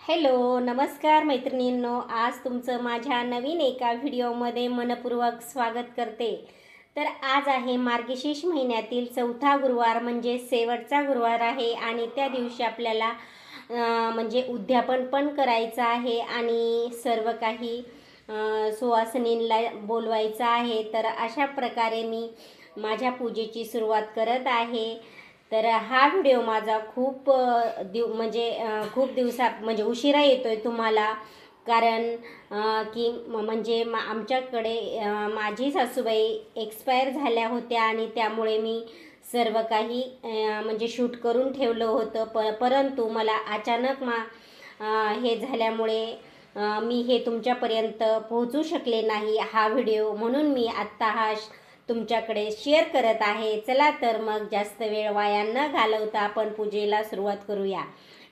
Hello नमस्कार मैत्रिणींनो. आज तुमचं माझ्या नवीन एका व्हिडिओमध्ये मनपूर्वक स्वागत करते. तर आज आहे मार्गशीर्ष महिन्यातील चौथा गुरुवार म्हणजे शेवटचा गुरुवार आहे आणि त्या दिवशी आपल्याला म्हणजे उद्यापन पण करायचं आहे आणि सर्व काही सुवासिनींला बोलवायचं आहे. तर अशा प्रकारे मी माझ्या पूजेची सुरुवात करत आहे. तर हा व्हिडिओ माझा खूप दिव म्हणजे खूप दिवसा म्हणजे उशिरा येतो आहे तुम्हाला. कारण की म- म्हणजे मा आमच्याकडे माझी सासूबाई एक्सपायर झाल्या होत्या आणि त्यामुळे मी सर्व काही म्हणजे शूट करून ठेवलं होतं. प परंतु मला अचानक मा हे झाल्यामुळे मी हे तुमच्यापर्यंत पोहोचू शकले नाही हा व्हिडिओ म्हणून मी आत्ता हा तुमच्याकडे शेअर करत आहे. चला तर मग जास्त वेळ वाया न घालवता आपण पूजेला सुरुवात करूया.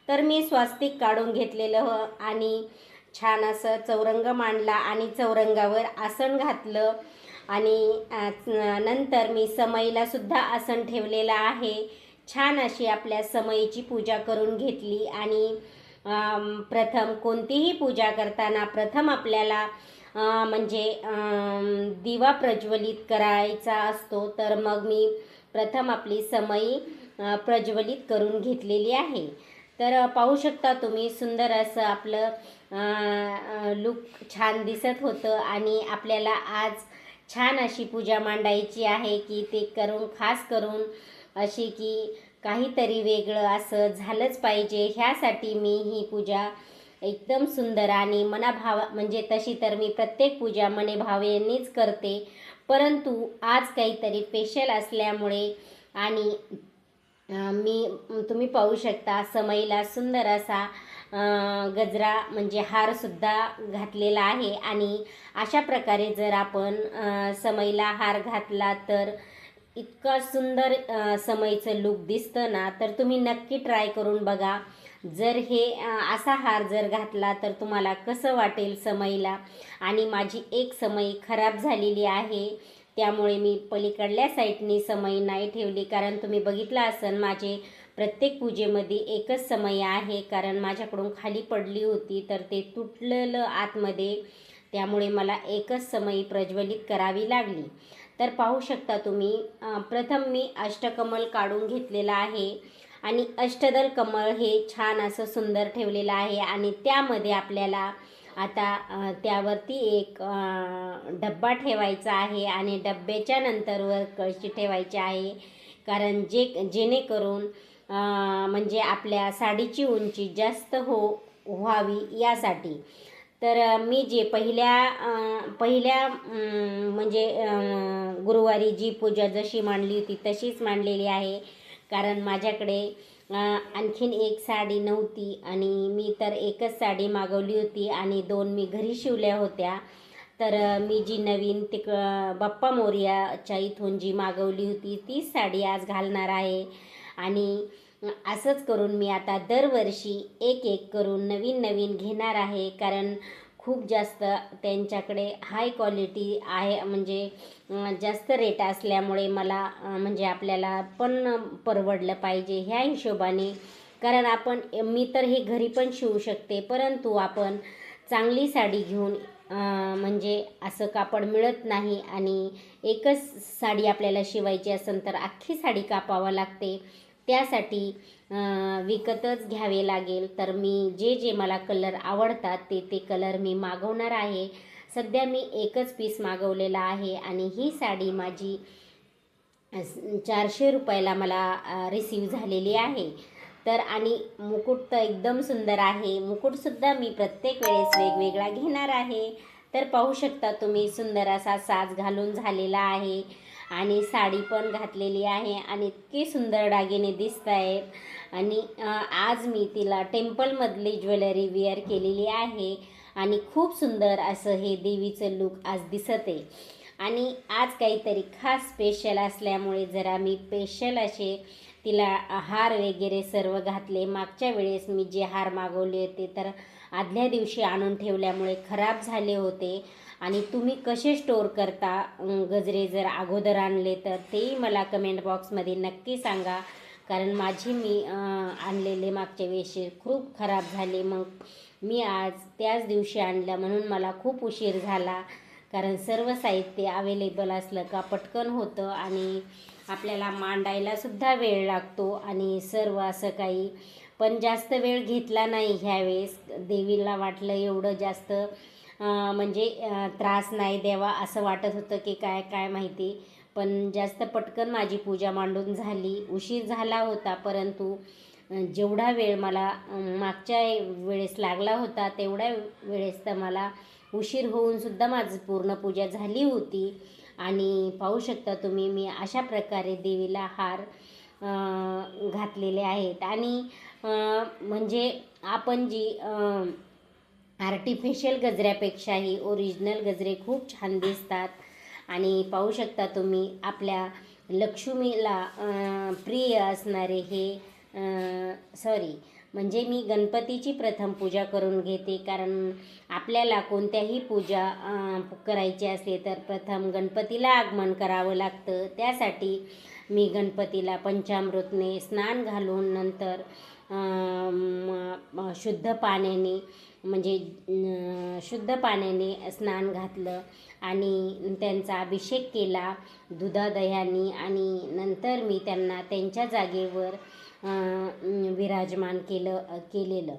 तर मी स्वास्तिक काढून घेतलेलं हो आणि छान असं चौरंग मांडला आणि चौरंगावर आसन घातलं. आणि नंतर मी समईलासुद्धा आसन ठेवलेलं आहे. छान अशी आपल्या समईची पूजा करून घेतली आणि प्रथम कोणतीही पूजा करताना प्रथम आपल्याला म्हणजे दिवा प्रज्वलित करायचा असतो तर मग मी प्रथम आपली समई प्रज्वलित करून घेतलेली आहे. तर पाहू शकता तुम्ही सुंदर असं आपलं लुक छान दिसत होतं आणि आपल्याला आज छान अशी पूजा मांडायची आहे की ते करून खास करून अशी की काहीतरी वेगळं असं झालंच पाहिजे. ह्यासाठी मी ही पूजा एकदम सुंदर आणि मनाभाव म्हणजे तशी तर मी प्रत्येक पूजा मने भावेनेच करते. परंतु आज काहीतरी स्पेशल असल्यामुळे आणि मी तुम्ही पाहू शकता समईला सुंदर असा गजरा म्हणजे हारसुद्धा घातलेला आहे. आणि अशा प्रकारे जर आपण समईला हार घातला तर इतका सुंदर समईचं लुक दिसतं ना तर तुम्ही नक्की ट्राय करून बघा. जर हे असा हार जर घातला तर तुम्हाला कसं वाटेल समईला? आणि माझी एक समई खराब झालेली आहे त्यामुळे मी पलीकडल्या साईडनी समई नाही ठेवली. कारण तुम्ही बघितलं असन माझे प्रत्येक पूजेमध्ये एकच समय आहे. कारण माझ्याकडून खाली पडली होती तर ते तुटलेलं आतमध्ये. त्यामुळे मला एकच समई प्रज्वलित करावी लागली. तर पाहू शकता तुम्ही प्रथम मी अष्टकमल काढून घेतलेला आहे. आणि अष्टदल कमळ हे छान असं सुंदर ठेवलेलं आहे. आणि त्यामध्ये आपल्याला आता त्यावरती एक डब्बा ठेवायचा आहे आणि डब्याच्या नंतरवर कळशी ठेवायची आहे. कारण जे जेणेकरून म्हणजे आपल्या साडीची उंची जास्त हो व्हावी यासाठी. तर मी जे पहिल्या पहिल्या म्हणजे गुरुवारी जी पूजा जशी मांडली होती तशीच मांडलेली आहे. कारण माझ्याकडे आणखीन एक साडी नव्हती आणि मी तर एकच साडी मागवली होती आणि दोन मी घरी शिवल्या होत्या. तर मी जी नवीन तिक बाप्पा मोर्याच्या इथून जी मागवली होती तीच साडी आज घालणार आहे. आणि असंच करून मी आता दरवर्षी एक एक करून नवीन नवीन घेणार आहे. कारण खूप जास्त त्यांच्याकडे हाय क्वालिटी आहे म्हणजे जास्त रेट असल्यामुळे मला म्हणजे आपल्याला पण परवडलं पाहिजे ह्या हिशोबाने. कारण आपण मी तर हे घरी पण शिवू शकते परंतु आपण चांगली साडी घेऊन म्हणजे असं कापड मिळत नाही आणि एकच साडी आपल्याला शिवायची असेल तर अख्खी साडी कापावं लागते. त्यासाठी विकतच घ्यावे लागेल. तर मी जे जे मला कलर आवडतात ते ते कलर मी मागवणार आहे. सध्या मी एकच पीस मागवलेला आहे आणि ही साडी माझी चारशे रुपयाला मला रिसीव झालेली आहे. तर आणि मुकुट तर एकदम सुंदर आहे. मुकुटसुद्धा मी प्रत्येक वेळेस वेगवेगळा घेणार आहे. तर पाहू शकता तुम्ही सुंदर असा साज घालून झालेला आहे. आणि साडी पण घातलेली आहे आणि इतके सुंदर दागिने दिसत आहेत आणि आज मी तिला टेम्पलमधली ज्वेलरी वेअर केलेली आहे आणि खूप सुंदर असं हे देवीचं लुक आज दिसत. आहे आणि आज काहीतरी खास स्पेशल असल्यामुळे जरा मी स्पेशल असे तिला हार वगैरे सर्व घातले. मागच्या वेळेस मी जे हार मागवले होते तर आदल्या दिवशी आणून ठेवल्यामुळे खराब झाले होते. आणि तुम्ही कसे स्टोअर करता? गजरे जर अगोदर आणले तर तेही मला कमेंट बॉक्समध्ये नक्की सांगा. कारण माझी मी आणलेले मागच्या वेळेस खूप खराब झाले. मग मी आज त्याच दिवशी आणल्या म्हणून मला खूप उशीर झाला. कारण सर्व साहित्य अवेलेबल असलं का पटकन होतं आणि आपल्याला मांडायला सुद्धा वेळ लागतो आणि सर्व असं काही. पण जास्त वेळ घेतला नाही ह्यावेळेस. देवीला वाटलं एवढं जास्त म्हणजे त्रास नाही द्यावा असं वाटत होतं की काय काय माहिती. पण जास्त पटकन माझी पूजा मांडून झाली. उशीर झाला होता परंतु जेवढा वेळ मला मागच्या वेळेस लागला होता तेवढ्या वेळेस तर मला उशीर होऊन सुद्धा पूर्ण पूजा झाली होती. आणि पाहू शकता तुम्ही मी अशा प्रकारे देवीला हार घातलेले आहेत. आणि म्हणजे आपण जी आर्टिफिशियल गजऱ्यापेक्षाही ओरिजिनल गजरे खूप छान दिसतात. आणि पाहू शकता तुम्ही आपल्या लक्ष्मीला प्रिय असणारे हे सॉरी म्हणजे मी गणपतीची प्रथम पूजा करून घेते. कारण आपल्याला कोणत्याही पूजा करायची असली तर प्रथम गणपतीला आगमन करावं लागतं. त्यासाठी मी गणपतीला पंचामृतने स्नान घालून नंतर शुद्ध पाण्याने म्हणजे शुद्ध पाण्याने स्नान घातलं आणि त्यांचा अभिषेक केला दुधादह्यानी आणि नंतर मी त्यांना त्यांच्या जागेवर विराजमान केलं केलेलं.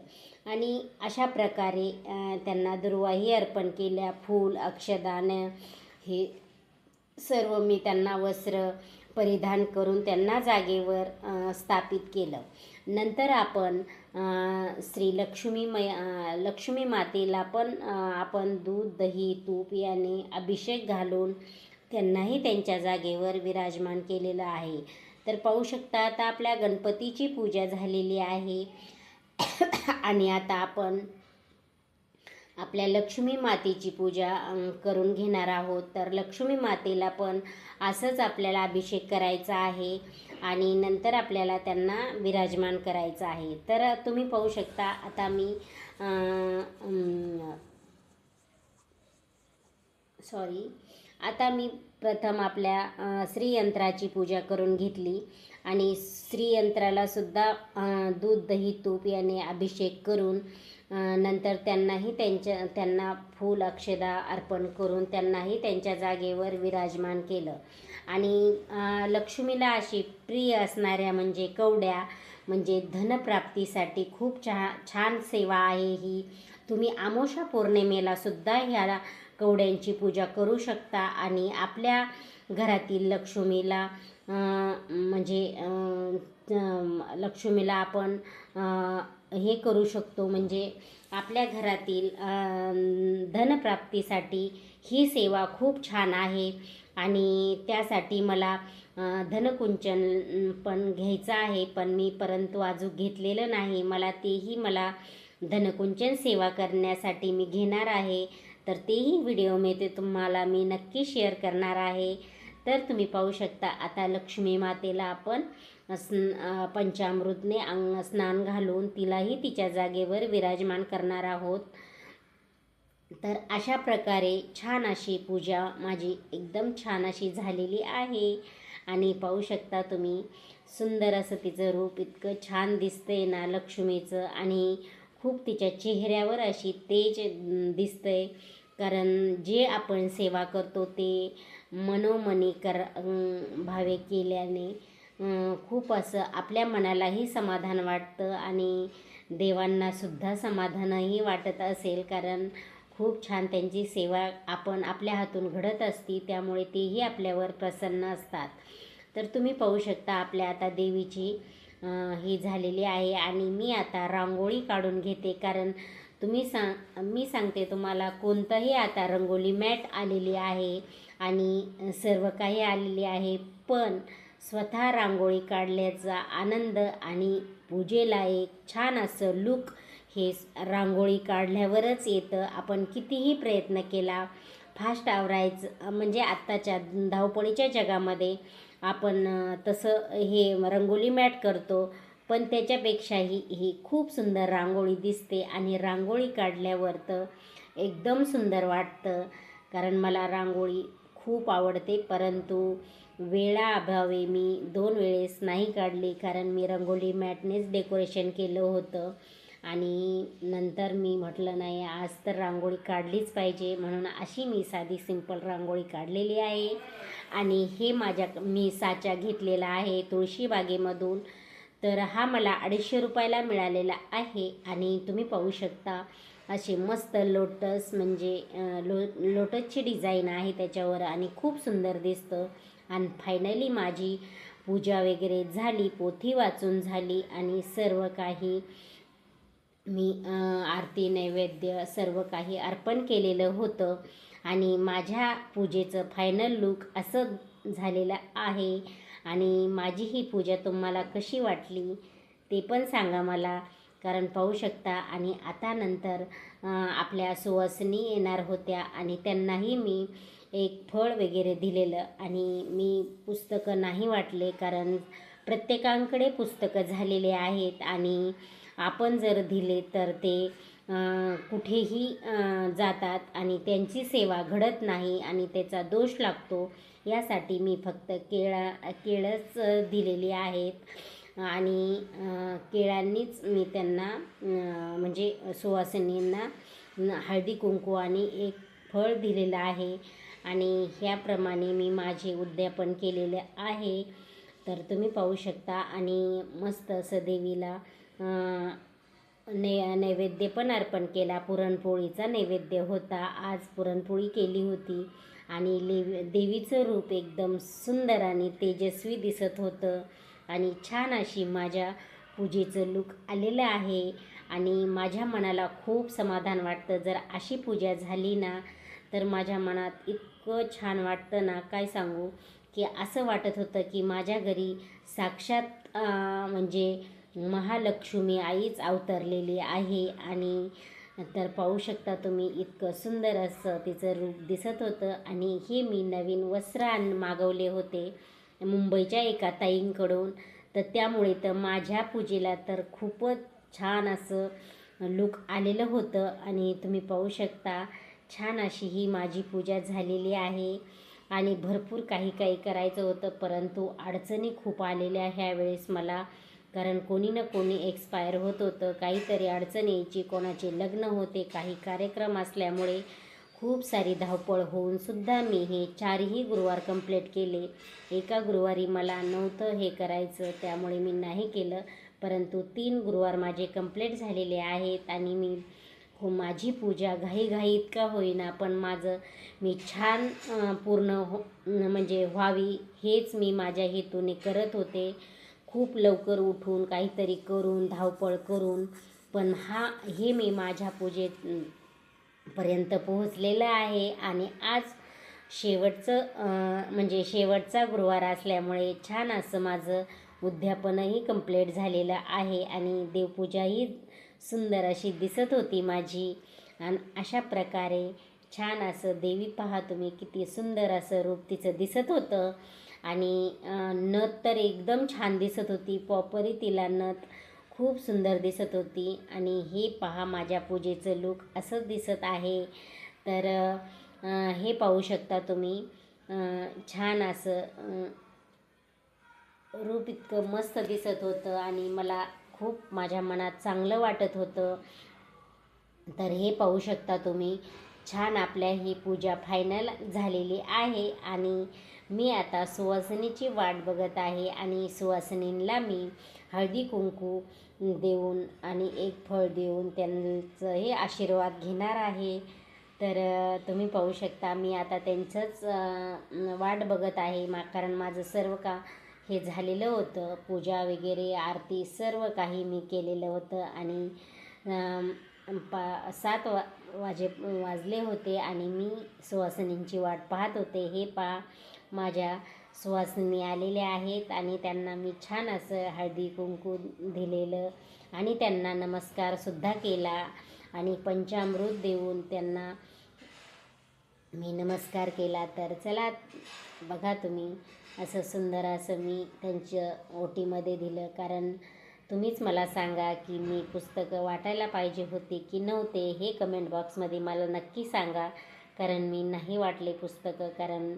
आणि अशा प्रकारे त्यांना दुर्वाही अर्पण केल्या. फूल अक्षदान हे सर्व मी त्यांना वस्त्र परिधान करून त्यांना जागेवर स्थापित केलं. नंतर आपण श्री लक्ष्मी मै लक्ष्मी मातेला पण आपण दूध दही तूप याने अभिषेक घालून त्यांनाही त्यांच्या जागेवर विराजमान केलेलं आहे. तर पाहू शकता आता आपल्या गणपतीची पूजा झालेली आहे. आणि आता आपण आपल्या लक्ष्मी मातेची पूजा करून घेणार आहोत. तर लक्ष्मी मातेला पण असंच आपल्याला अभिषेक करायचा आहे आणि नंतर आपल्याला त्यांना विराजमान करायचं आहे. तर तुम्ही पाहू शकता आता मी सॉरी आता मी प्रथम आपल्या श्रीयंत्राची पूजा करून घेतली आणि श्रीयंत्रालासुद्धा दूध दही तूप याने अभिषेक करून नंतर त्यांनाही त्यांच्या त्यांना फूल अक्षदा अर्पण करून त्यांनाही त्यांच्या जागेवर विराजमान केलं. आणि लक्ष्मीला अशी प्रिय असणाऱ्या म्हणजे कवड्या म्हणजे धनप्राप्तीसाठी खूप छा छान सेवा आहे ही. तुम्ही आमोशा पौर्णिमेला सुद्धा ह्या कवड्यांची पूजा करू शकता आणि आपल्या घरातील लक्ष्मीला म्हणजे लक्ष्मीला आपण हे करू शकतो. म्हणजे आपल्या घरातील धनप्राप्तीसाठी ही सेवा खूप छान आहे. आणि त्यासाठी मला धनकुंचन पण घ्यायचं आहे. पण मी परंतु अजून घेतलेलं नाही. मला तेही मला धनकुंचन सेवा करण्यासाठी मी घेणार आहे. तर तेही व्हिडिओ मी ते तुम्हाला मी नक्की शेअर करणार आहे. तर तुम्ही पाहू शकता आता लक्ष्मी मातेला आपण स्न पंचामृतने अंग स्नान घालून तिलाही तिच्या जागेवर विराजमान करणार आहोत. तर अशा प्रकारे छान अशी पूजा माझी एकदम छान अशी झालेली आहे. आणि पाहू शकता तुम्ही सुंदर असं तिचं रूप इतकं छान दिसतंय ना लक्ष्मीचं. आणि खूप तिच्या चेहऱ्यावर अशी तेज दिसतंय. कारण जे आपण सेवा करतो ते मनोमनी कर भावे केल्याने खूप असं आपल्या मनालाही समाधान वाटतं आणि देवांनासुद्धा समाधानही वाटत असेल कारण खूप छान त्यांची सेवा आपण आपल्या हातून घडत असती त्यामुळे तेही आपल्यावर प्रसन्न असतात. तर तुम्ही पाहू शकता आपल्या आता देवीची ही झालेली आहे आणि मी आता रांगोळी काढून घेते कारण तुम्ही सांग मी सांगते तुम्हाला कोणतंही आता रंगोली मॅट आलेली आहे आणि सर्व काही आलेली आहे पण स्वतः रांगोळी काढल्याचा आनंद आणि पूजेला एक छान असं लुक हे रांगोळी काढल्यावरच येतं. आपण कितीही प्रयत्न केला फास्ट आवरायचं म्हणजे आत्ताच्या धावपळीच्या जगामध्ये आपण तसं हे रंगोली मॅट करतो पण त्याच्यापेक्षाही ही खूप सुंदर रांगोळी दिसते आणि रांगोळी काढल्यावर तर एकदम सुंदर वाटतं. कारण मला रांगोळी खूप आवडते परंतु वेळाअभावी मी दोन वेळेस नाही काढली कारण मी रंगोली मॅटनेच डेकोरेशन केलं होतं. आणि नंतर मी म्हटलं नाही आज तर रांगोळी काढलीच पाहिजे. म्हणून अशी मी साधी सिंपल रांगोळी काढलेली आहे. आणि हे माझ्या मी साचा घेतलेला आहे तुळशीबागेमधून तर हा मला अडीचशे रुपयाला मिळालेला आहे आणि तुम्ही पाहू शकता असे मस्त लोटस म्हणजे लो लोटसची डिझाईन आहे त्याच्यावर आणि खूप सुंदर दिसतं. आणि फायनली माझी पूजा वगैरे झाली पोथी वाचून झाली आणि सर्व काही मी आरती नैवेद्य सर्व काही अर्पण केलेलं होतं. आणि माझ्या पूजेचं फायनल लुक असं झालेलं आहे. आणि माझी ही पूजा तुम्हाला कशी वाटली ते पण सांगा मला. कारण पाहू शकता आणि आता नंतर आपल्या सुवासिनी येणार होत्या आणि त्यांनाही मी एक फळ वगैरे दिलेलं आणि मी पुस्तकं नाही वाटले कारण प्रत्येकांकडे पुस्तकं झालेले आहेत आणि आपण जर दिले तर ते कुठेही जातात आणि त्यांची सेवा घडत नाही आणि त्याचा दोष लागतो यासाठी मी फक्त केळा केळंच दिलेली आहेत. आणि केळांनीच मी त्यांना म्हणजे सुवासिनींना हळदी कुंकू आणि एक फळ दिलेलं आहे. आणि ह्याप्रमाणे मी माझे उद्यापन केलेले आहे. तर तुम्ही पाहू शकता आणि मस्त असं देवीला ने नैवेद्य पण अर्पण केला. पुरणपोळीचा नैवेद्य होता. आज पुरणपोळी केली होती आणि ले देवीचं रूप एकदम सुंदर आणि तेजस्वी दिसत होतं आणि छान अशी माझ्या पूजेचं लूक आलेलं आहे. आणि माझ्या मनाला खूप समाधान वाटतं. जर अशी पूजा झाली ना तर माझ्या मनात इतकं छान वाटतं ना काय सांगू? की असं वाटत होतं की माझ्या घरी साक्षात म्हणजे महालक्ष्मी आईच अवतरलेली आहे आणि तर पाहू शकता तुम्ही इतकं सुंदर असं तिचं रूप दिसत होतं आणि हे मी नवीन वस्त्र आण मागवले होते मुंबईच्या एका ताईंकडून. तर त्यामुळे तर माझ्या पूजेला तर खूपच छान असं लुक आलेलं होतं आणि तुम्ही पाहू शकता छान अशी ही माझी पूजा झालेली आहे. आणि भरपूर काही काही करायचं होतं परंतु अडचणी खूप आलेल्या ह्यावेळेस मला. कारण कोणी ना कोणी एक्सपायर होत होतं. काहीतरी अडचणीची यायची कोणाचे लग्न होते काही कार्यक्रम असल्यामुळे खूप सारी धावपळ होऊन सुद्धा मी हे चारही गुरुवार कंप्लीट केले. एका गुरुवारी मला नव्हतं हे करायचं त्यामुळे मी नाही केलं. परंतु तीन गुरुवार माझे कंप्लीट झालेले आहेत आणि मी हो माझी पूजा घाईघाईत का होईना पण माझं मी छान पूर्ण हो म्हणजे व्हावी हेच मी माझ्या हेतूने करत होते. खूप लवकर उठून काहीतरी करून धावपळ करून पण हा हे मी माझ्या पूजेत पर्यंत पोहोचलेलं आहे. आणि आज शेवटचं म्हणजे शेवटचा गुरुवार असल्यामुळे छान असं माझं उद्यापनही कंप्लीट झालेलं आहे. आणि देवपूजाही सुंदर अशी दिसत होती माझी. आणि अशा प्रकारे छान असं देवी पहा तुम्ही किती सुंदर असं रूप तिचं दिसत होतं. आणि नथ तर एकदम छान दिसत होती. पॉपरी तिला नथ खूप सुंदर दिसत होती. आणि हे पहा माझ्या पूजेचं लूक असंच दिसत आहे. तर हे पाहू शकता तुम्ही छान असं रूप इतकं मस्त दिसत होतं. आणि मला खूप माझ्या मनात चांगलं वाटत होतं. तर हे पाहू शकता तुम्ही छान आपल्या ही पूजा फायनल झालेली आहे आणि मी आता सुवासिनीची वाट बघत आहे आणि सुवासिनींना मी हळदी कुंकू देऊन आणि एक फळ देऊन त्यांचं हे आशीर्वाद घेणार आहे. तर तुम्ही पाहू शकता मी आता त्यांचंच वाट बघत आहे. मा कारण माझं सर्व का हे झालेलं होतं. पूजा वगैरे आरती सर्व काही मी केलेलं होतं आणि पा सात वा वाजे वाजले होते आणि मी सुवासिनींची वाट पाहत होते. हे पा माझ्या सुवासिनी आलेल्या आहेत आणि त्यांना मी छान असं हळदी कुंकू दिलेलं आणि त्यांना नमस्कारसुद्धा केला आणि पंचामृत देऊन त्यांना मी नमस्कार केला. तर चला बघा तुम्ही. असं सुंदर असं मी त्यांच्या ओटीमध्ये दिलं. कारण तुम्हीच मला सांगा की मी पुस्तकं वाटायला पाहिजे होती की नव्हते हे कमेंट बॉक्समध्ये मला नक्की सांगा. कारण मी नाही वाटले पुस्तकं कारण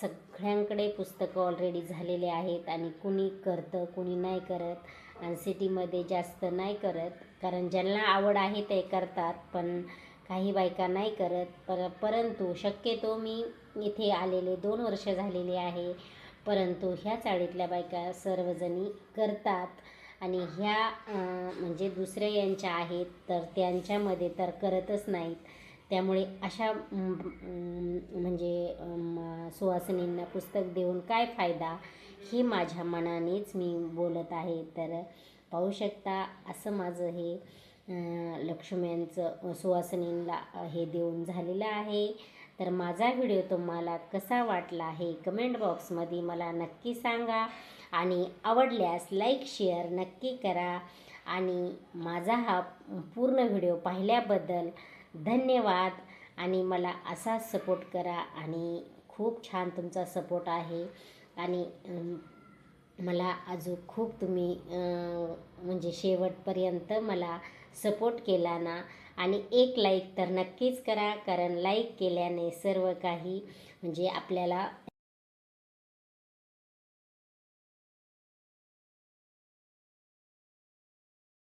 सगळ्यांकडे पुस्तकं ऑलरेडी झालेले आहेत आणि कुणी करतं कुणी नाही करत. आणि सिटीमध्ये जास्त नाही करत. कारण ज्यांना आवड आहे ते करतात पण काही बायका नाही करत. पर परंतु शक्यतो मी इथे आलेले दोन वर्ष झालेले आहे. परंतु ह्या चाळीतल्या बायका सर्वजणी करतात. आणि ह्या म्हणजे दुसऱ्या यांच्या आहेत तर त्यांच्यामध्ये तर करतच नाहीत. त्यामुळे अशा म्हणजे सुवासिनींना पुस्तक देऊन काय फायदा हे माझ्या मनानेच मी बोलत आहे. तर पाहू शकता असं माझं हे लक्ष्म्यांचं सुवासिनींना हे देऊन झालेलं आहे. तर माझा व्हिडिओ तुम्हाला कसा वाटला हे कमेंट बॉक्समध्ये मला नक्की सांगा आणि आवडल्यास लाईक शेअर नक्की करा. आणि माझा हा पूर्ण व्हिडिओ पाहिल्याबद्दल धन्यवाद. आणि मला असाच सपोर्ट करा आणि खूप छान तुमचा सपोर्ट आहे. आणि मला अजून खूप तुम्ही म्हणजे शेवटपर्यंत मला सपोर्ट केला ना आणि एक लाईक तर नक्कीच करा कारण लाईक केल्याने सर्व काही म्हणजे आपल्याला